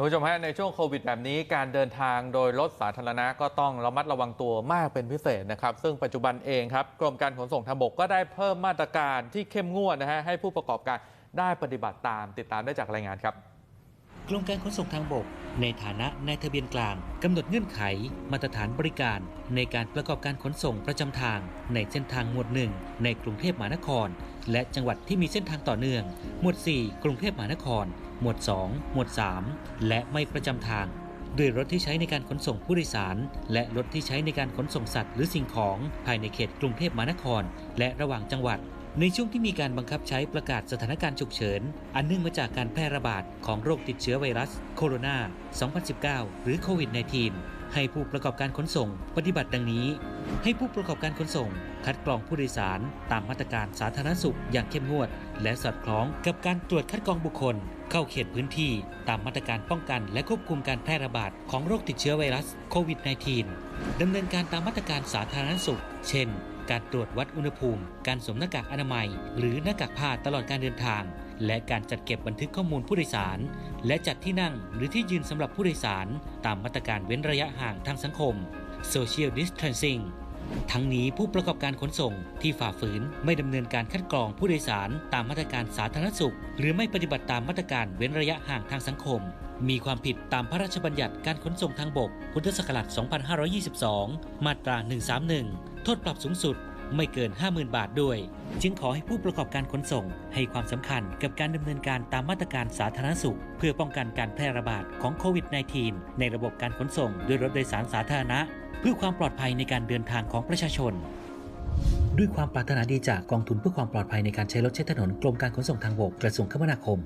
ท่านผู้ชมฮะในช่วงโควิดแบบนี้การเดินทางโดยรถสาธารณะก็ต้องระมัดระวังตัวมากเป็นพิเศษนะครับ ซึ่งปัจจุบันเองครับกรมการขนส่งทางบกก็ได้เพิ่มมาตรการที่เข้มงวดนะฮะให้ผู้ประกอบการได้ปฏิบัติตามติดตามได้จากรายงานครับกรมการขนส่งทางบก ในฐานะนายทะเบียนกลางกำหนดเงื่อนไข มาตรฐานบริการ ในการประกอบการขนส่งประจำทาง ในเส้นทางหมวด1ในกรุงเทพมหานคร และจังหวัดที่มีเส้นทางต่อเนื่อง หมวด 4 กรุงเทพมหานคร หมวด 2 หมวด 3 และไม่ประจำทาง ด้วยรถที่ใช้ในการขนส่งผู้โดยสาร และรถที่ใช้ในการขนส่งสัตว์หรือสิ่งของภายในเขตกรุงเทพมหานคร และระหว่างจังหวัด ในช่วงที่มีการบังคับใช้ประกาศสถานการณ์ฉุกเฉิน อันเนื่องมาจากการแพร่ระบาดของโรคติดเชื้อไวรัสโคโรนา 2019 หรือโควิด -19 ให้ผู้ประกอบการขนส่งปฏิบัติดังนี้ ให้ผู้ประกอบการขนส่ง คัดกรองผู้โดยสาร ตามมาตรการสาธารณสุขอย่างเข้มงวด และสอดคล้องกับการตรวจคัดกรองบุคคล เข้าเขตพื้นที่ ตามมาตรการป้องกันและควบคุมการแพร่ระบาดของโรคติดเชื้อไวรัสโควิด -19 ดำเนินการตามมาตรการสาธารณสุข เช่น การตรวจวัดอุณหภูมิ การสวมหน้ากากอนามัย หรือหน้ากากผ้าตลอดการเดินทาง และการจัดเก็บบันทึกข้อมูลผู้โดยสาร และจัดที่นั่งหรือที่ยืนสำหรับผู้โดยสาร ตามมาตรการเว้นระยะห่างทางสังคม Social Distancing ทั้งนี้ผู้ประกอบการขนส่งที่ฝ่าฝืนไม่ดำเนินการคัดกรองผู้โดยสารตามมาตรการสาธารณสุข หรือไม่ปฏิบัติตามมาตรการเว้นระยะห่างทางสังคม มีความผิดตามพระราชบัญญัติการขนส่งทางบก พุทธศักราช 2522 มาตรา 131 โทษปรับสูงสุด ไม่เกิน 50,000 บาทด้วย จึงขอให้ผู้ประกอบการขนส่ง ให้ความสำคัญกับการดำเนินการตามมาตรการสาธารณสุข เพื่อป้องกันการแพร่ระบาดของโควิด -19 ในระบบการขนส่งด้วยรถโดยสารสาธารณะ เพื่อความปลอดภัยในการเดินทางของประชาชนด้วยความปรารถนาดีจากกองทุนเพื่อความปลอดภัยในการใช้รถใช้ถนนกรมการขนส่งทางบกกระทรวงคมนาคม